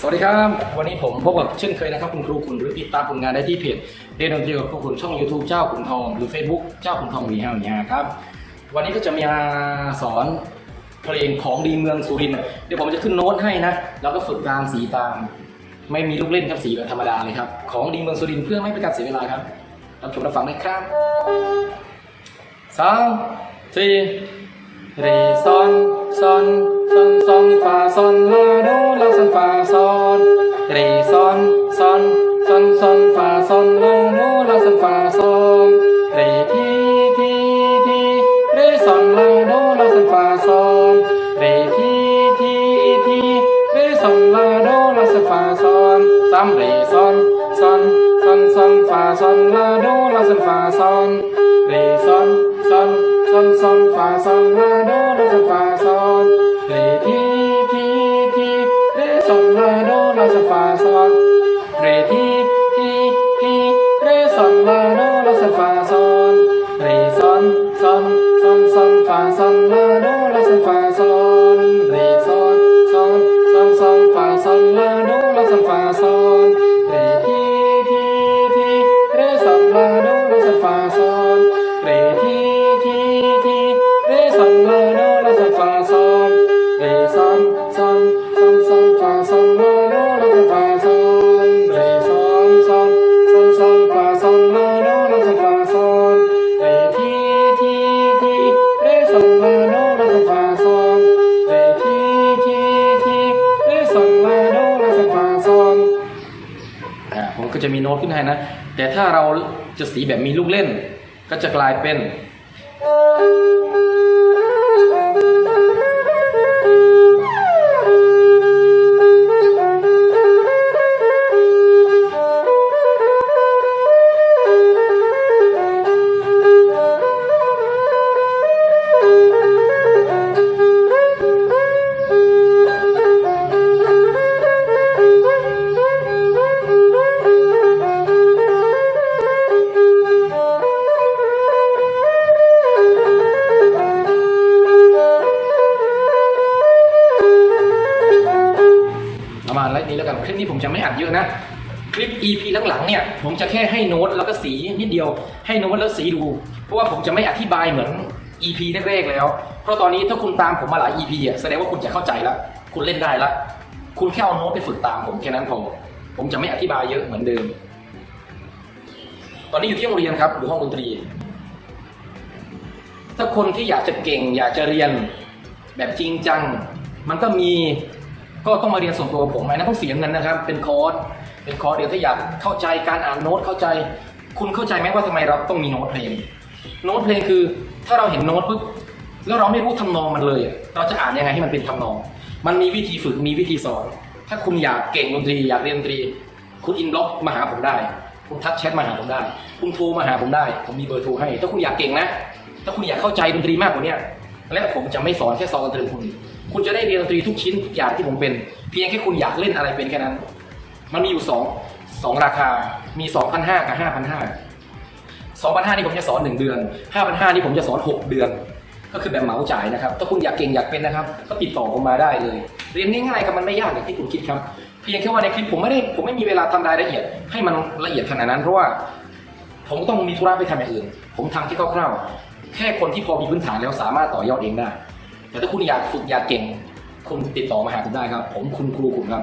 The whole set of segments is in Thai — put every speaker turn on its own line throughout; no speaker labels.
สวัสดีครับ วันนี้ผมพบกับเช่นเคยนะครับคุณครูคุณหรือติดตามผลงานได้ที่เพจเรียนดนตรีกับครูคุณช่อง YouTube เจ้าขุนทองหรือ Facebook เจ้าขุนทองวีห้าวีห้าครับ วันนี้ก็จะมาสอนเพลงของดีเมืองสุรินทร์เดี๋ยวผมจะขึ้นโน้ตให้นะ แล้วก็ฝึกตามสีตาม ไม่มีลูกเล่นครับสีแบบธรรมดาเลยครับของดีเมืองสุรินทร์เพื่อไม่เป็นการเสียเวลาครับรับชมรับฟังได้ครับสามสี่เรซอนซอน ซอนซอนฟาซอนลาโดลาซอนฟาซอนเรซอนซอนซอนซอนฟาซอนลาโดลาซอนฟาซอนเรทีทีทีเรซอนลาโดลาซอนฟาซอนเรทีทีทีเรซอนลาโดลาซอนฟาซอนสามเรซอนซอนซอนซอนฟาซอนลาโดลาซอนฟาซอนเรซอนซอนซอนซอนฟาซอนลาโดลาซอนฟาซอน ซอนฟาเรทีทีทีเรซอนลาโดลาซอนฟาซอนเรซอนซอนซอนซอนฟาซอนลาโดลาซอนฟาซอนเรซอนซอนซอนซอนฟาซอนลาโดลาซอนฟาซอนเรทีทีทีเรซอนลาโดลาซฟาซอนเรทีทีทีเรซอนลาโน จะมีโน้ตขึ้นให้นะ แต่ถ้าเราจะสีแบบมีลูกเล่น ก็จะกลายเป็น ประมาณนี้แล้วกันคลิปนี้ผมจะไม่อัดเยอะนะ คลิป EP หลังๆเนี่ยผมจะแค่ให้โน้ตแล้วก็สีนิดเดียวให้โน้ตแล้วสีดู เพราะว่าผมจะไม่อธิบายเหมือน EP แรกๆแล้ว เพราะตอนนี้ถ้าคุณตามผมมาหลาย EP อะแสดงว่าคุณจะเข้าใจแล้วคุณเล่นได้ล้วคุณแค่เอาโน้ตไปฝึกตามผมแค่นั้นพอผมจะไม่อธิบายเยอะเหมือนเดิม ตอนนี้อยู่ที่โรงเรียนครับอยู่ห้องดนตรี ถ้าคนที่อยากจะเก่ง อยากจะเรียนแบบจริงจัง มันก็มี ก็ต้องมาเรียนส่วนตัวผมอันนั้นต้องเสียเงินนะครับ เป็นคอร์สเป็นคอร์สเดียวถ้าอยากเข้าใจการอ่านโน้ตเข้าใจ คุณเข้าใจไหมว่าทำไมเราต้องมีโน้ตเพลงโน้ตเพลงคือถ้าเราเห็นโน้ตปุ๊บแล้วเราไม่รู้ทำนองมันเลย เราจะอ่านยังไงให้มันเป็นทำนอง มันมีวิธีฝึกมีวิธีสอน ถ้าคุณอยากเก่งดนตรีอยากเรียนดนตรี คุณอินบ็อกมาหาผมได้ คุณทักแชทมาหาผมได้ คุณโทรมาหาผมได้ ผมมีเบอร์โทรให้ ถ้าคุณอยากเก่งนะ ถ้าคุณอยากเข้าใจดนตรีมากกว่านี้และผมจะไม่สอนแค่สอนดนตรีคุณ คุณจะได้เรียนดนตรีทุกชิ้นทุกอย่างที่ผมเป็น เพียงแค่คุณอยากเล่นอะไรเป็นแค่นั้น มันมีอยู่สองสองราคา มีสองพันห้ากับห้าพันห้าสองพันห้านี่ผมจะสอนหนึ่งเดือนห้าพันห้านี่ผมจะสอนหกเดือน ก็คือแบบเหมาจ่ายนะครับ ถ้าคุณอยากเก่งอยากเป็นนะครับ ก็ติดต่อผมมาได้เลย เรียนง่ายๆครับมันไม่ยากอย่างที่คุณคิดครับ เพียงแค่ว่าในคลิปผมไม่ได้ผมไม่มีเวลาทำรายละเอียด ให้มันละเอียดขนาดนั้นเพราะว่าผมต้องมีธุระไปทำอย่างอื่น ผมทำแค่คร่าวๆ แค่คนที่พอมีพื้นฐานแล้วสามารถต่อยอดเองได้ แต่ถ้าคุณอยากฝึกอยากเก่ง คุณติดต่อมาหาผมได้ครับ ผมคุณครูคุณครับ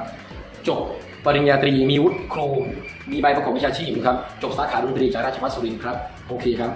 จบปริญญาตรีมีวุฒิครู มีใบประกอบวิชาชีพครับ จบสาขาดนตรีจากราชภัฏสุรินทร์ครับ โอเคครับ